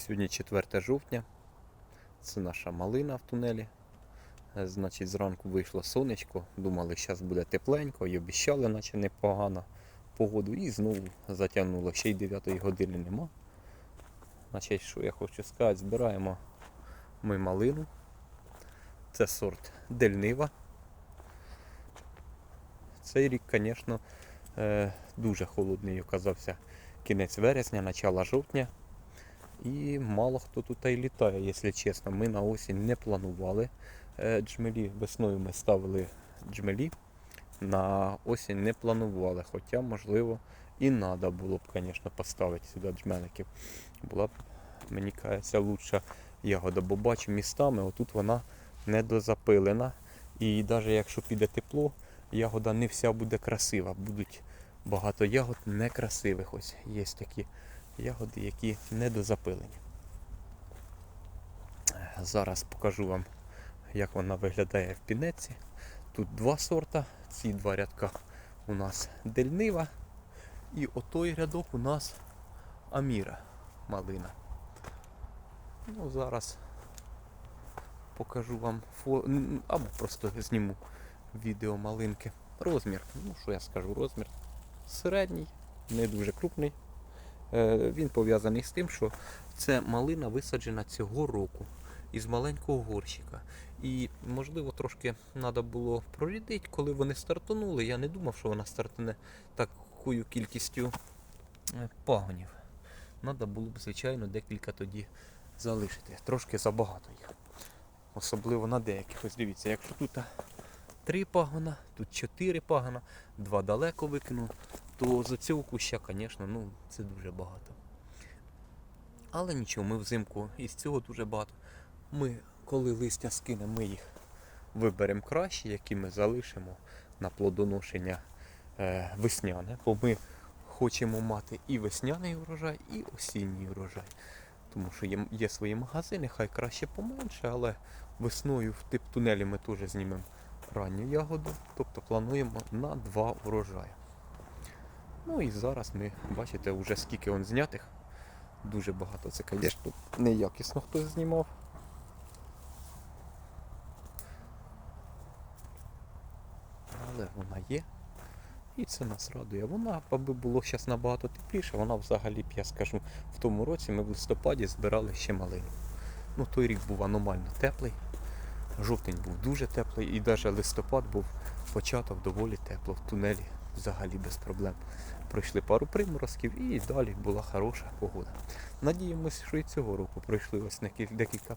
Сьогодні 4 жовтня. Це наша малина в тунелі. Е, Значить, зранку вийшло сонечко. Думали, що зараз буде тепленько і обіщали, наче непогано погоду. І знову затягнуло. Ще й 9 години нема. Значить, що я хочу сказати, збираємо ми малину. Це сорт Дельнива. Цей рік, звісно, е, дуже холодний оказався кінець вересня, начало жовтня. І мало хто тут і літає, якщо чесно. Ми на осінь не планували е, джмелі. Весною ми ставили джмелі. На осінь не планували, хоча, можливо, і треба було б, звісно, поставити сюди джмеликів. Була б, мені кажеться, лучша ягода, бо бачу містами, отут вона недозапилена. І навіть якщо піде тепло, ягода не вся буде красива. Будуть багато ягод некрасивих. Ось є такі ягоди, які недозапилені. Зараз покажу вам, як вона виглядає в пінеці. Тут два сорта, ці два рядка у нас дельнива. І отой рядок у нас Аміра малина. Ну, зараз покажу вам фо... або просто зніму відео малинки. Розмір, ну що я скажу, розмір середній, не дуже крупний. Е, Він пов'язаний з тим, що це малина висаджена цього року із маленького горщика. І, можливо, трошки треба було прорядити, коли вони стартанули. Я не думав, що вона стартане такою кількістю е, пагонів. Треба було б, звичайно, декілька тоді залишити. Трошки забагато їх. Особливо на деяких. Ось дивіться, якщо тут три пагона, тут чотири пагона, два далеко викинув, то за цього куща, звісно, ну, це дуже багато. Але нічого, ми взимку із цього дуже багато. Ми, коли листя скинемо, ми їх виберемо краще, які ми залишимо на плодоношення е, весняне, бо ми хочемо мати і весняний урожай, і осінній урожай. Тому що є, є свої магазини, хай краще поменше, але весною в тип тунелі ми теж знімемо ранню ягоду, тобто плануємо на два урожаї. Ну і зараз ми бачите вже скільки он знятих. Дуже багато. Це, звісно, неякісно хтось знімав. Але вона є. І це нас радує. Вона, аби було зараз набагато тепліше, вона взагалі, б, я скажу, в тому році ми в листопаді збирали ще малину. Ну, той рік був аномально теплий. Жовтень був дуже теплий і навіть листопад був початок доволі тепло. В тунелі взагалі без проблем. Пройшли пару приморозків і далі була хороша погода. Надіємося, що і цього року пройшли ось декілька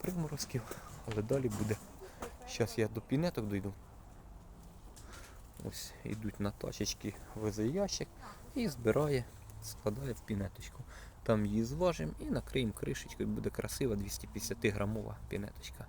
приморозків, але далі буде. Зараз я до пінеток дойду. Ось йдуть на тачечки, везе ящик і збирає, складає в пінеточку. Там її зважимо і накриємо кришечкою, буде красива 250 грамова пінеточка.